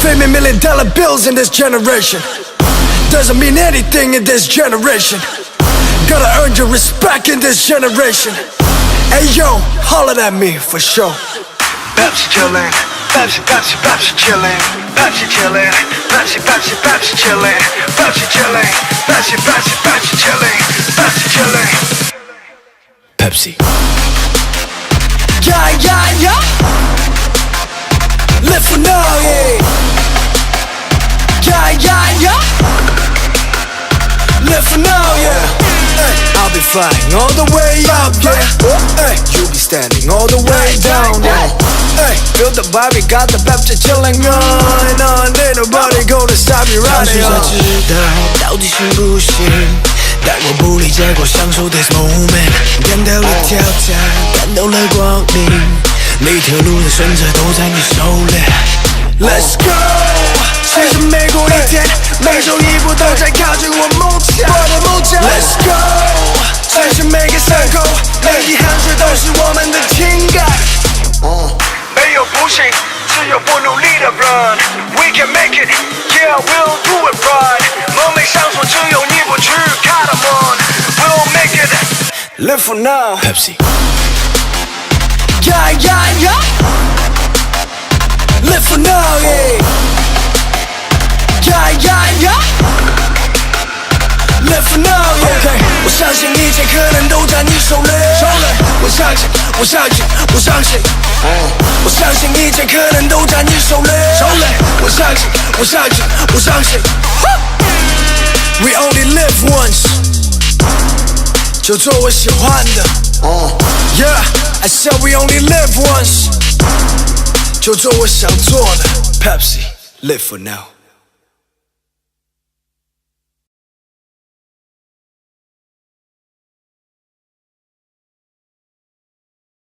Fame and million dollar bills in this generation. Doesn't mean anything in this generation. Gotta earn your respect in this generation. Hey yo, holler at me for sure. Pepsi chillin', Pepsi, Pepsi, Pepsi chillin', Pepsi chillin', Pepsi, Pepsi, Pepsi chillin', Pepsi chillin', Pepsi, Pepsi, Pepsi chillin', Pepsi chillin'. Pepsi. Yeah, yeah, yeah. for now, yeah. Hey, I'll be flying all the way up, yeah. Hey, you'll be standing all the way down, yeah. Hey, feel the vibe, we got the Pepsi chilling on, on. Ain't nobody gonna stop me 当 right 时才 now. 知道到底行不行，但我不理结果，享受 this moment，看到了挑战，看到了光明，每条路的选择都在你手里。 Let's 只有不努力的人。We can make it, yeah, we'll do it right。梦寐相锁，只有你不去看他们。We'll make it。 Live for now。 Pepsi。 Yeah, yeah, yeah. Live for now, yeah. Yeah, yeah, yeah. Live for now, yeah. Okay，我相信一切可能都在你手里。手里，我相信，我相信，我相信。 相信，我相信，我相信。We only live once，就做我喜欢的。Yeah, I said we only live once. 就做我想做的。Pepsi, live for now.